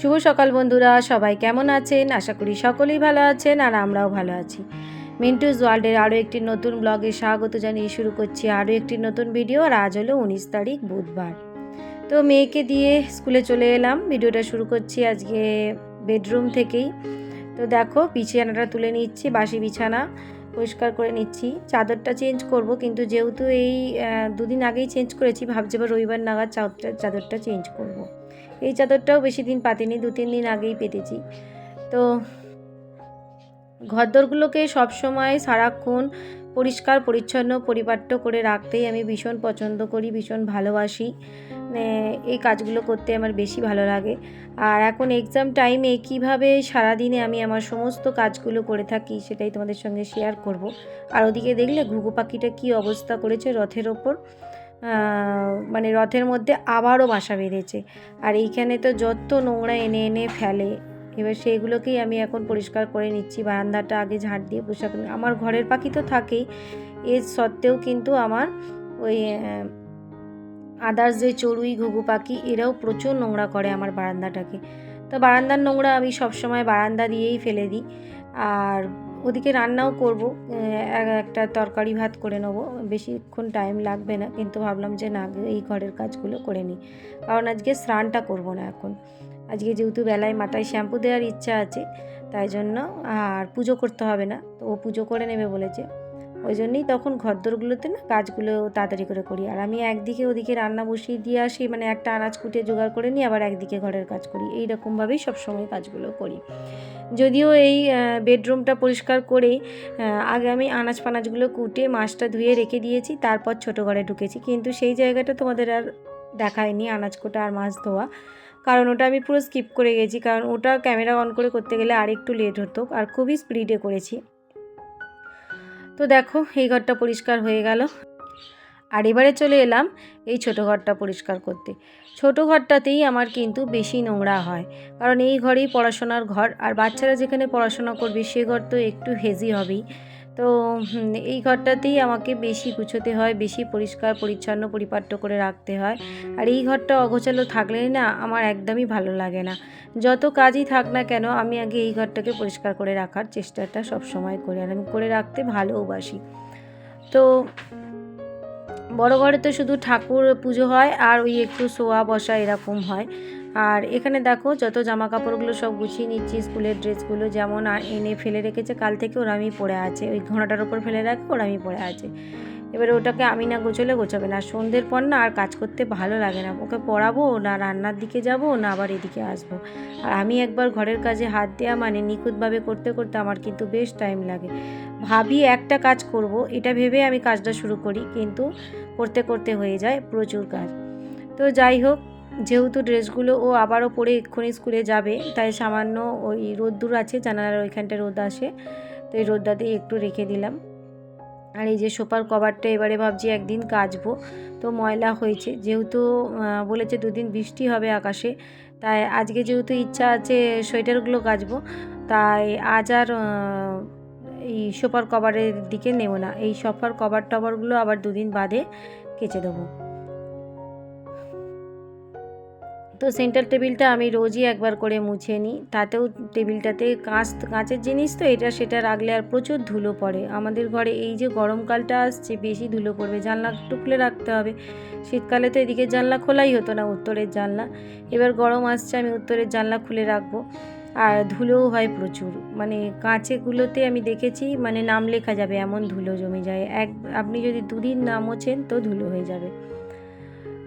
শুভ সকাল বন্ধুরা, সবাই কেমন আছেন? আশা করি সকলেই ভালো আছেন আর আমরাও ভালো আছি। মিন্টুস ওয়ার্ল্ডের আরও একটি নতুন ব্লগে স্বাগত জানিয়ে শুরু করছি আরও একটি নতুন ভিডিও আর আজ হলো উনিশ তারিখ, বুধবার। তো মেয়েকে দিয়ে স্কুলে চলে এলাম, ভিডিওটা শুরু করছি আজকে বেডরুম থেকেই। তো দেখো, বিছানাটা তুলে নিচ্ছি, বাসি বিছানা পরিষ্কার করে নিচ্ছি। চাদরটা চেঞ্জ করব, কিন্তু যেহেতু এই দুদিন আগেই চেঞ্জ করেছি, ভাবছি এবার রবিবার নাগাদ চাদরটা চাদরটা চেঞ্জ করব। এই চাদরটাও বেশি দিন পাতিনি, দু তিন দিন আগেই পেতেছি। তো ঘরদোরগুলোকে সবসময় সারাক্ষণ পরিষ্কার, পরিচ্ছন্ন, পরিপাট্য করে রাখতেই আমি ভীষণ পছন্দ করি, ভীষণ ভালোবাসি। এই কাজগুলো করতে আমার বেশি ভালো লাগে। আর এখন এক্সাম টাইমে কীভাবে সারাদিনে আমি আমার সমস্ত কাজগুলো করে থাকি সেটাই তোমাদের সঙ্গে শেয়ার করব। আর ওদিকে দেখলে ঘুঘু পাখিটা কী অবস্থা করেছে রথের ওপর। মানে রথের মধ্যে আবারও বাসা বেঁধেছে। আর এইখানে তো যত নোংরা এনে এনে ফেলে, এবার সেইগুলোকেই আমি এখন পরিষ্কার করে নিচ্ছি। বারান্দাটা আগে ঝাড় দিয়ে পোশাক আমার ঘরের পাখি তো থাকেই। এর সত্ত্বেও কিন্তু আমার ওই আদার্স যে চড়ুই, ঘুঘু পাখি, এরাও প্রচুর নোংরা করে আমার বারান্দাটাকে। তো বারান্দার নোংরা আমি সবসময় বারান্দা দিয়েই ফেলে দিই। আর ওদিকে রান্নাও করব একটা তরকারি ভাত করে নেব। বেশিক্ষণ টাইম লাগবে না, কিন্তু ভাবলাম যে না, এই ঘরের কাজগুলো করে নিই। কারণ আজকে স্নানটা করব না এখন। আজকে যেহেতু বেলায় মাথায় শ্যাম্পু দেওয়ার ইচ্ছা আছে, তাই জন্য আর পুজো করতে হবে না। তো ও পুজো করে নেবে বলেছে। ওই জন্যই তখন ঘরদোরগুলোতে না কাজগুলো তাড়াতাড়ি করে করি। আর আমি একদিকে ওদিকে রান্না বসিয়ে দিয়ে আসি মানে একটা আনাজ কুটে জোগাড় করে নিই আবার একদিকে ঘরের কাজ করি। এই রকমভাবেই সবসময় কাজগুলো করি। যদিও এই বেডরুমটা পরিষ্কার করে আগে আমি আনাজ ফানাজগুলো কুটে মাছটা ধুয়ে রেখে দিয়েছি তারপর ছোটো ঘরে ঢুকেছি। কিন্তু সেই জায়গাটা তোমাদের আর দেখায়নি আনাজ কোটা আর মাছ ধোয়া। কারণ ওটা আমি পুরো স্কিপ করে গেছি কারণ ওটা ক্যামেরা অন করে করতে গেলে আর একটু লেট হতো। আর খুবই স্পিডে করেছি। তো দেখো, এই ঘরটা পরিষ্কার হয়ে গেল। আর এবারে চলে এলাম এই ছোট ঘরটা পরিষ্কার করতে। ছোট ঘরটাতেই আমার কিন্তু বেশি নোংরা হয়, কারণ এই ঘরেই পড়াশোনার ঘর, আর বাচ্চারা যেখানে পড়াশোনা করবে সে ঘর তো একটু হেজি হবেই। তো এই ঘরটাতেই আমাকে বেশি গুছোতে হয়, বেশি পরিষ্কার, পরিচ্ছন্ন, পরিপাট্য করে রাখতে হয়। আর এই ঘরটা অগোছালো থাকলেই না আমার একদমই ভালো লাগে না। যত কাজই থাক না কেন আমি আগে এই ঘরটাকে পরিষ্কার করে রাখার চেষ্টাটা সব সময় করি। আর আমি করে রাখতে ভালোবাসি। তো, বড় ঘরে তো শুধু ঠাকুর পুজো হয় আর ওই একটু শোয়া বসা এরকম হয়। আর এখানে দেখো যত জামা কাপড়গুলো সব গুছিয়ে নিচ্ছি, স্কুলের ড্রেসগুলো যেমন এনে ফেলে রেখেছে, কাল থেকে ওরা আমি পড়ে আছে। ওই ঘোড়াটার ওপর ফেলে রাখে, ওরা আমি পড়ে আছে। এবারে ওটাকে আমি না গোছলে গোছাবে না। সন্ধ্যের পর না আর কাজ করতে ভালো লাগে না। ওকে পড়াবো, না রান্নার দিকে যাব, না আবার এদিকে আসব। আর আমি একবার ঘরের কাজে হাত দেওয়া মানে নিখুঁতভাবে করতে করতে আমার কিন্তু বেশ টাইম লাগে। ভাবি একটা কাজ করব, এটা ভেবে আমি কাজটা শুরু করি, কিন্তু করতে করতে হয়ে যায় প্রচুর কাজ। তো যাই হোক যেহেতু ড্রেসগুলো ও আবারও পরে এক্ষুনি স্কুলে যাবে, তাই সামান্য ওই রোদ্দুর আছে, জানালার ওইখানটা রোদ আসে, তো এই রোদটাতেই একটু রেখে দিলাম। আর এই যে সোফার কভারটা এবারে ভাবছি একদিন কাচবো, তো ময়লা হয়েছে। যেহেতু বলেছে দুদিন বৃষ্টি হবে আকাশে, তাই আজকে যেহেতু ইচ্ছা আছে সোয়েটারগুলো কাচবো, তাই আজ আর এই সোফার কভারের দিকে নেব না। এই সোফার কভার টভারগুলো আবার দুদিন বাদে কেচে দেবো। তো সেন্টার টেবিলটা আমি রোজই একবার করে মুছে নিই। তাতেও টেবিলটাতে কাঁচ কাঁচের জিনিস তো, এটা সেটা রাখলে আর প্রচুর ধুলো পড়ে। আমাদের ঘরে এই যে গরমকালটা আসছে, বেশি ধুলো পড়বে। জানলা একটু খুলে রাখতে হবে। শীতকালে তো এদিকে জানলা খোলাই হতো না, উত্তরের জানলা। এবার গরম আসছে, আমি উত্তরের জানলা খুলে রাখব। আর ধুলোও হয় প্রচুর। মানে কাঁচেগুলোতে আমি দেখেছি মানে নাম লেখা যাবে, এমন ধুলো জমে যায়। এক আপনি যদি দুদিন না মোছেন, তো ধুলো হয়ে যাবে।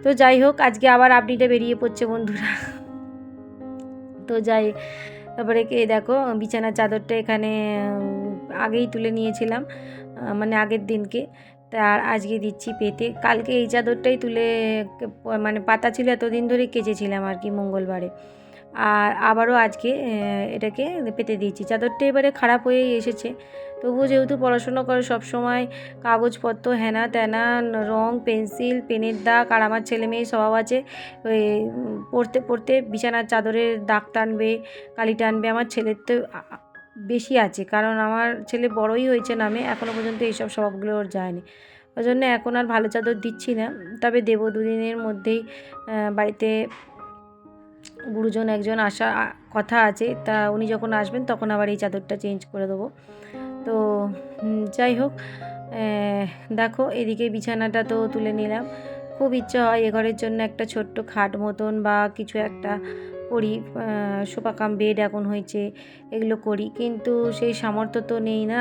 তো যাই হোক, আজকে আবার আপডেটে বেরিয়ে পড়ছে বন্ধুরা। তো যাই, তারপরে কে দেখো, বিছানার চাদরটা এখানে আগেই তুলে নিয়েছিলাম মানে আগের দিনকে। তার আজকে দিচ্ছি পেতে। কালকে এই চাদরটাই তুলে মানে পাতা ছিল এতদিন ধরে কেচেছিলাম আর কি মঙ্গলবারে। আর আবারও আজকে এটাকে পেতে দিয়েছি। চাদরটা এবারে খারাপ হয়েই এসেছে। তবুও যেহেতু পড়াশোনা করে সব সময় কাগজপত্র, হেনা তেনা রং, পেন্সিল, পেনের দাগ, আর আমার ছেলে মেয়ে স্বভাব আছে, ওই পড়তে পড়তে বিছানার চাদরের দাগ টানবে, কালি টানবে, আমার ছেলের তো বেশি আছে। কারণ আমার ছেলে বড়ই হয়েছে নামে এখনও পর্যন্ত এইসব স্বভাবগুলো ওর যায়নি। ওই জন্য এখন আর ভালো চাদর দিচ্ছি না। তবে দেবো দুদিনের মধ্যেই বাড়িতে গুরুজন একজন আসা কথা আছে, তা উনি যখন আসবেন তখন আবার এই চাদরটা চেঞ্জ করে দেবো। তো যাই হোক দেখো এদিকে বিছানাটা তো তুলে নিলাম। খুব ইচ্ছা হয় এ ঘরের জন্য একটা ছোট্ট খাট মতন বা কিছু একটা করি সোফা বেড এখন হয়েছে, এগুলো করি। কিন্তু সেই সামর্থ্য তো নেই না।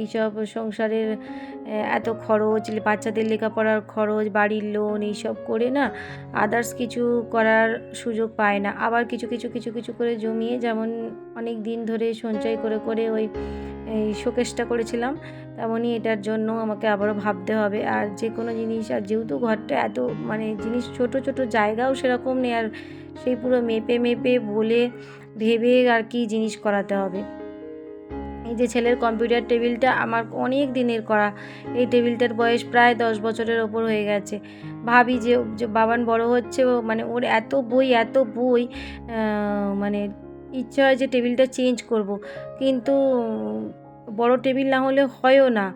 এইসব সংসারের এত খরচ, বাচ্চাদের লেখাপড়ার খরচ, বাড়ির লোন এইসব করে না আদার্স কিছু করার সুযোগ পায় না। আবার কিছু কিছু কিছু কিছু করে জমিয়ে যেমন অনেক দিন ধরে সঞ্চয় করে করে ওই এই শোকেসটা করেছিলাম, তেমনই এটার জন্য আমাকে আবারও ভাবতে হবে। আর যে কোনো জিনিস, আর যেহেতু ঘরটা এত মানে জিনিস ছোট ছোট জায়গাও সেরকম নেই, আর সেই পুরো মেপে মেপে বলে ভেবে আর কি জিনিস করাতে হবে। এই যে ছেলের কম্পিউটার টেবিলটা আমার অনেক দিনের করা, এই টেবিলটার বয়স প্রায় দশ বছরের ওপর হয়ে গেছে। ভাবি যে বাবান বড় হচ্ছে মানে ওর এত বই এত বই মানে ইচ্ছে হয় যে টেবিলটা চেঞ্জ করব। কিন্তু বড় টেবিল না হলে হয়ও না।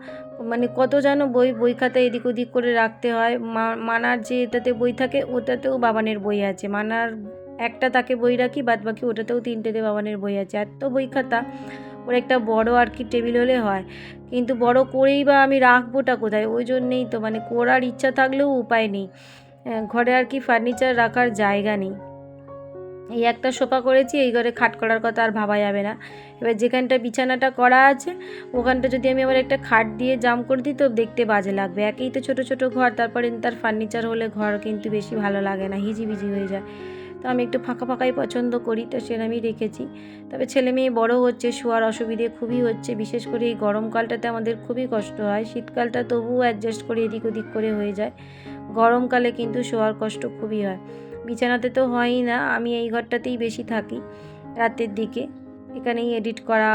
মানে কত যেন বই বই খাতা এদিক ওদিক করে রাখতে হয়। মানার যে এটাতে বই থাকে, ওটাতেও বাবানের বই আছে। মানার একটা তাকে বই রাখি বাদ বাকি ওটাতেও তিনটেতে বাবানের বই আছে। এত বই খাতা, ওর একটা বড় আর কি টেবিল হলে হয়। কিন্তু বড় করেই বা আমি রাখবোটা কোথায়? ওই জন্যেই তো মানে করার ইচ্ছা থাকলেও উপায় নেই। ঘরে আর কি ফার্নিচার রাখার জায়গা নেই। এই একটা সোফা করেছি, এই ঘরে খাট করার কথা আর ভাবা যাবে না। এবার যেখানটা বিছানাটা করা আছে, ওখানটা যদি আমি আবার একটা খাট দিয়ে জাম করে দিই তো দেখতে বাজে লাগবে। একেই তো ছোট ছোট ঘর, তারপরে তার ফার্নিচার হলে ঘর কিন্তু বেশি ভালো লাগে না, হিজিবিজি হয়ে যায়। তো আমি একটু ফাঁকা ফাঁকাই পছন্দ করি, তো আমি রেখেছি। তবে ছেলে মেয়ে বড় হচ্ছে, শোয়ার অসুবিধে খুবই হচ্ছে, বিশেষ করে এই গরমকালটাতে আমাদের খুবই কষ্ট হয়। শীতকালটা তবুও অ্যাডজাস্ট করে এদিক ওদিক করে হয়ে যায়। গরমকালে কিন্তু শোয়ার কষ্ট খুবই হয়। বিছানাতে তো হয়ই না, আমি এই ঘরটাতেই বেশি থাকি রাতের দিকে। এখানেই এডিট করা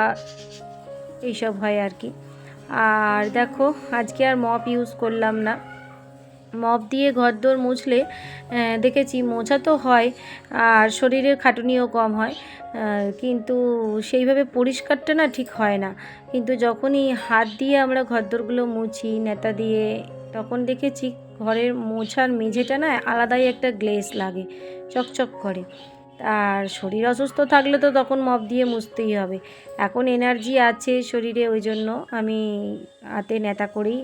এইসব হয় আর কি। আর দেখো, আজকে আর মপ ইউজ করলাম না। মপ দিয়ে ঘরদোর মুছলে দেখেছি মোছা তো হয় আর শরীরের খাটুনিও কম হয় কিন্তু সেইভাবে পরিষ্কারটা না ঠিক হয় না। কিন্তু যখনই হাত দিয়ে আমরা ঘরদোরগুলো মুছি, নেতা দিয়ে, তখন দেখেছি ঘরের মোছার মেঝেটা না আলাদাই একটা গ্লেস লাগে, চকচক করে। আর শরীর অসুস্থ থাকলে তো তখন মপ দিয়ে মুছতেই হবে। এখন এনার্জি আছে শরীরে, ওই জন্য আমি হাতে নেতা করেই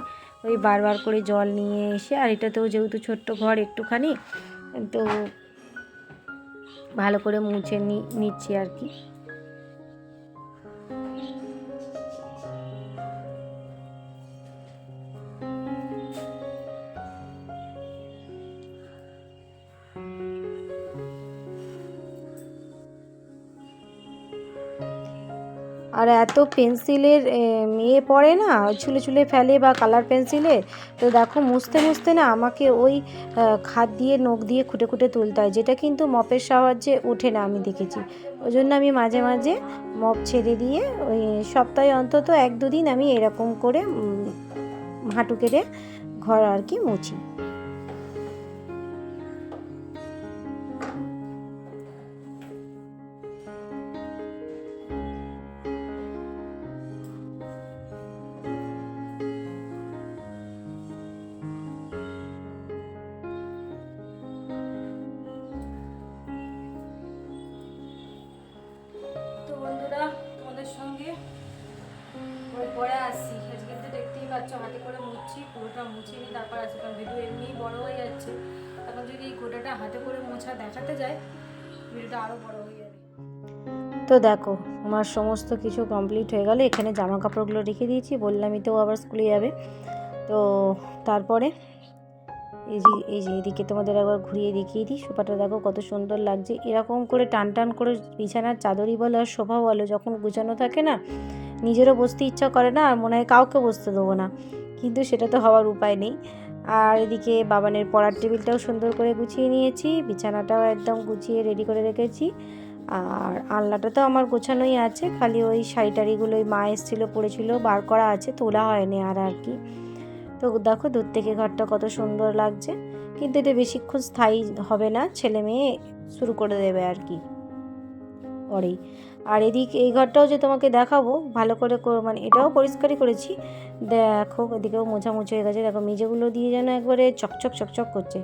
ওই বারবার করে জল নিয়ে এসে, আর এটাতেও যেহেতু ছোট্ট ঘর একটুখানি, তো ভালো করে মুছে নিচ্ছি আর কি। আর এত পেন্সিলের মেয়ে পড়ে না ছুলে ছুলে ফেলে বা কালার পেন্সিলে, তো দেখো মুছতে মুছতে না আমাকে ওই খাত দিয়ে নখ দিয়ে খুঁটে খুঁটে তুলতে হয়, যেটা কিন্তু মপের সাহায্যে ওঠে না আমি দেখেছি। ওই জন্য আমি মাঝে মাঝে মপ ছেড়ে দিয়ে ওই সপ্তাহে অন্তত এক দুদিন আমি এরকম করে হাঁটু কেড়ে ঘর আর কি মুছি। দেখাতে যায়, ভিডিওটা আরও বড় হয়ে যাবে। তো দেখো, আমার সমস্ত কিছু কমপ্লিট হয়ে গেলে। এখানে জামা কাপড়গুলো রেখে দিয়েছি, বললামই তো আবার স্কুলে যাবে। তো তারপরে এই যে এই যে এদিকে তোমাদের একবার ঘুরিয়ে দেখিয়ে দিই। সোফাটা দেখো কত সুন্দর লাগছে। এরকম করে টান টান করে বিছানার চাদরই বলো আর সোফা বলো, যখন গুছানো থাকে না, নিজেরও বসতে ইচ্ছা করে না, আর মনে হয় কাউকে বসতে দেবো না। কিন্তু সেটা তো হওয়ার উপায় নেই। আর এদিকে বাবানের পড়ার টেবিলটাও সুন্দর করে গুছিয়ে নিয়েছি, বিছানাটাও একদম গুছিয়ে রেডি করে রেখেছি। আর আলনাটা তো আমার গোছানোই আছে, খালি ওই শাড়িটারিগুলো ওই মা এসেছিল, পড়েছিল, বার করা আছে, তোলা হয়নি আর আর কি। তো দেখো দূর থেকে ঘরটা কত সুন্দর লাগছে, কিন্তু এটা বেশিক্ষণ স্থায়ী হবে না, ছেলে মেয়ে শুরু করে দেবে আর কি। পরেই। আর এদিক, এই ঘরটাও যে তোমাকে দেখাবো, ভালো করে মানে এটাও পরিষ্কারই করেছি। দেখো, এদিকেও মোছামুছি হয়ে গেছে। দেখো, মেঝেগুলো দিয়ে যেন একবারে চকচক চকচক করছে।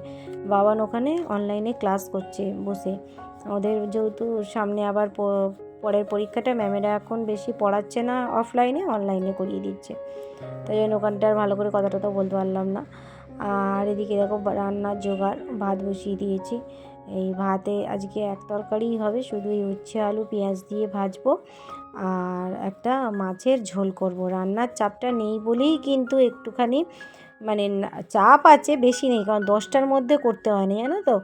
বাবান ওখানে অনলাইনে ক্লাস করছে বসে। ওদের যেহেতু সামনে আবার পরের পরীক্ষাটা ম্যামেরা এখন বেশি পড়াচ্ছে না অফলাইনে অনলাইনে করিয়ে দিচ্ছে। তাই জন্য ওখানটার ভালো করে কথা টথা বলতে পারলাম না। আর এদিকে দেখো, রান্নার জোগাড়, ভাত বসিয়ে দিয়েছি। এই ভাতে আজকে এক তরকারিই হবে শুধু এই উচ্ছে, আলু, পেঁয়াজ দিয়ে ভাজবো আর একটা মাছের ঝোল করব। রান্নার চাপটা নেই বলেই কিন্তু একটুখানি মানে চাপ আছে, বেশি নেই, কারণ দশটার মধ্যে করতে হয়নি জানো তো?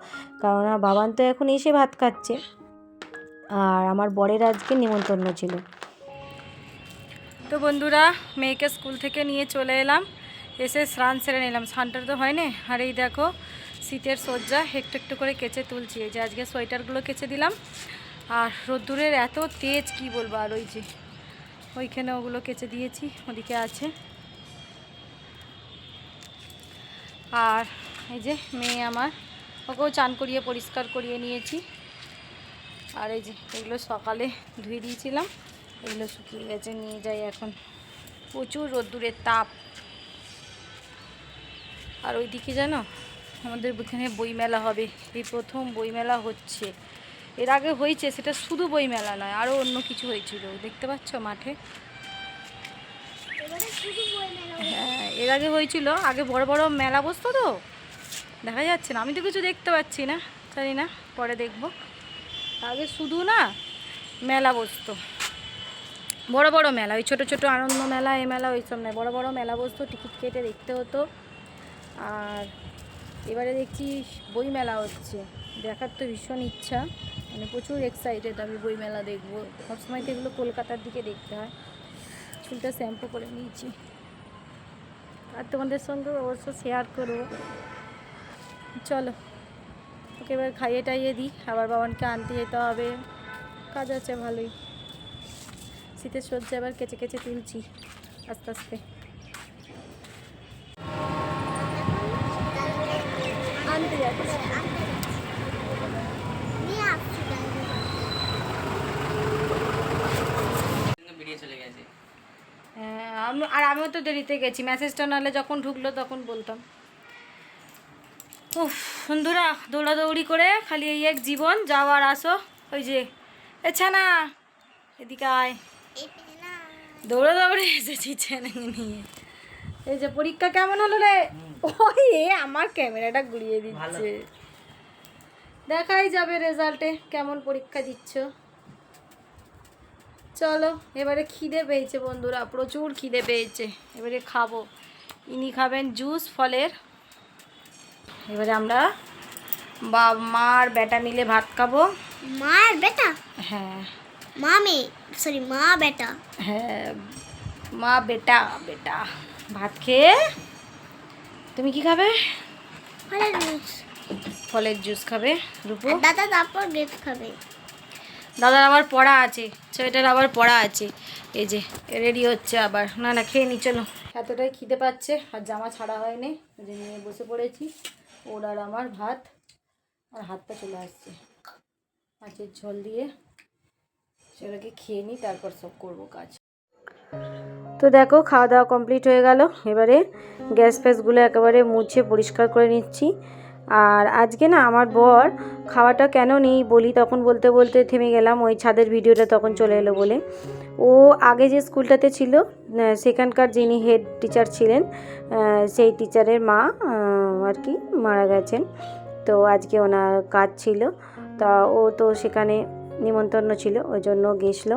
কারণ বাবান তো এখন এসে ভাত খাচ্ছে আর আমার বরের আজকে নিমন্ত্রণ ছিল। তো বন্ধুরা, মেয়েকে স্কুল থেকে নিয়ে চলে এলাম, এসে স্নান সেরে নিলাম। স্নানটা তো হয়নি, আর এই দেখো শীতের সজ্জা একটু একটু করে কেচে তুলছি। এই যে আজকে সোয়েটারগুলো কেচে দিলাম। আর রোদ্দুরের এত তেজ, কি বলব আর ওই যে, ওইখানে ওগুলো কেচে দিয়েছি, ওদিকে আছে। আর এই যে মেয়ে আমার, ওকেও চান করিয়ে, পরিষ্কার করিয়ে নিয়েছি। আর এই যে এগুলো সকালে ধুয়ে দিয়েছিলাম, এগুলো শুকিয়ে গেছে, নিয়ে যাই এখন। প্রচুর রোদ্দুরের তাপ। আর ওইদিকে জানো আমাদের এখানে বইমেলা হবে। এই প্রথম বইমেলা হচ্ছে। এর আগে হয়েছে সেটা শুধু বইমেলা নয় আরও অন্য কিছু হয়েছিল। দেখতে পাচ্ছ মাঠে? হ্যাঁ এর আগে হয়েছিল আগে বড় বড় মেলা বসতো তো। দেখা যাচ্ছে না আমি তো কিছু দেখতে পাচ্ছি না জানি না পরে দেখব। আগে শুধু না মেলা বসতো। বড় বড় মেলা ওই ছোটো ছোটো আনন্দ মেলা এ মেলা ওইসব নয়। বড় বড় মেলা বসতো টিকিট কেটে দেখতে হতো। আর এবারে দেখছি বই মেলা হচ্ছে। দেখার তো ভীষণ ইচ্ছা। মানে প্রচুর এক্সাইটেড আমি বই মেলা দেখব। সবসময় তো এগুলো কলকাতার দিকে দেখতে হয়। চুলটা শ্যাম্পু করে নিয়েছি। আর তোমাদের সঙ্গে অবশ্য শেয়ার করব। চলো, ওকে এবার খাইয়ে টাইয়ে দিই। আবার বাবানকে আনতে যেতে হবে। কাজ আছে ভালোই। শীতের সজ্জা এবার কেচে কেচে তুলছি। আস্তে আস্তে আনতে যাচ্ছি বেরিয়ে চলে গেছে হ্যাঁ আমি- আর আমিও তো দেরিতে গেছি। মেসেজটা নাহলে যখন ঢুকলো তখন বলতাম। উফ, বন্ধুরা, দৌড়াদৌড়ি করে খালি এই এক জীবন যাওয়ার আসো। ওই যে এছানা এদিকে আয়। দৌড়াদৌড়ি এসেছি ছেলেকে নিয়ে। এই যে, পরীক্ষা কেমন হলো রে? ওই এ আমার ক্যামেরাটা ঘুরিয়ে দিচ্ছে। দেখাই যাবে রেজাল্টে কেমন পরীক্ষা দিচ্ছ? চলো এবারে খিদে পেয়েছে বন্ধুরা প্রচুর খিদে পেয়েছে। এবারে খাব। ইনি খাবেন জুস ফলের। এবারে আমরা বা মার বেটা মিলে ভাত খাব। মা আর বেটা হ্যাঁ। মা মেয়ে? সরি মা বেটা হ্যাঁ মা বেটা বেটা। ভাত খেয়ে তুমি কি খাবে? ফলের জুস। ফলের জুস খাবে রূপু? দাদা তারপর গ্রেপ খাবে। দাদার আবার পড়া আছে সোয়েটার আবার পড়া আছে। এই যে রেডি হচ্ছে আবার। না না খেয়ে নি চলো। এতটাই খিদে পাচ্ছে আর জামা ছাড়া হয়নি। ওই যে নিয়ে বসে পড়েছি ওর আর আমার ভাত আর হাতটা চলে আসছে। মাছের ঝোল দিয়ে সেটাকে খেয়ে নিই তারপর সব করব কাজ। তো দেখো খাওয়া দাওয়া কমপ্লিট হয়ে গেল। এবারে গ্যাস ফ্যাসগুলো একেবারে মুছে পরিষ্কার করে নিচ্ছি। আর আজকে না আমার বর খাওয়াটা কেন নেই বলি তখন বলতে বলতে থেমে গেলাম, ওই ছাদের ভিডিওটা তখন চলে এলো বলে। ও আগে যে স্কুলটাতে ছিল সেখানকার যিনি হেড টিচার ছিলেন সেই টিচারের মা আর কি মারা গেছেন। তো আজকে ওনার কাজ ছিল। তা ও তো সেখানে নিমন্ত্রণ ছিল, ওই জন্য গেছিল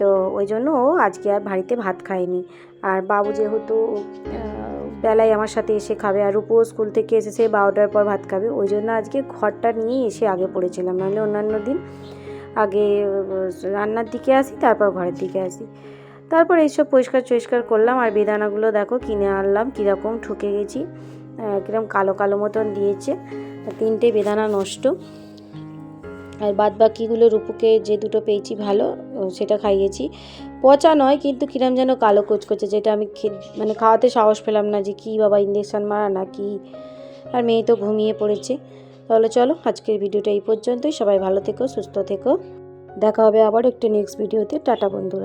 তো ওই জন্য ও আজকে আর বাড়িতে ভাত খায়নি। আর বাবু যেহেতু বেলায় আমার সাথে এসে খাবে আর রূপো স্কুল থেকে এসে সে বারোটার পর ভাত খাবে, ওই জন্য আজকে ঘরটা নিয়েই এসে আগে পড়েছিলাম। নাহলে অন্যান্য দিন আগে রান্নার দিকে আসি, তারপর ঘরের দিকে আসি। তারপর এইসব পরিষ্কার চরিষ্কার করলাম, আর বেদানাগুলো দেখো কিনে আনলাম, কীরকম ঠকে গেছি কীরকম কালো কালো মতন দিয়েছে। তিনটে বেদানা নষ্ট। আর বাদ বাকিগুলো রূপুকে যে দুটো পেয়েছি ভালো সেটা খাইয়েছি। পচা নয়, কিন্তু কিরম যেন কালো কুচকুচে, যেটা আমি মানে খাওয়াতে সাহস পেলাম না যে কি বাবা ইঞ্জেকশন মারা না কি। আর মেয়ে তো ঘুমিয়ে পড়েছে। তাহলে চলো, আজকের ভিডিওটা এই পর্যন্তই। সবাই ভালো থেকো, সুস্থ থেকো। দেখা হবে আবার একটি নেক্সট ভিডিওতে টাটা বন্ধুরা।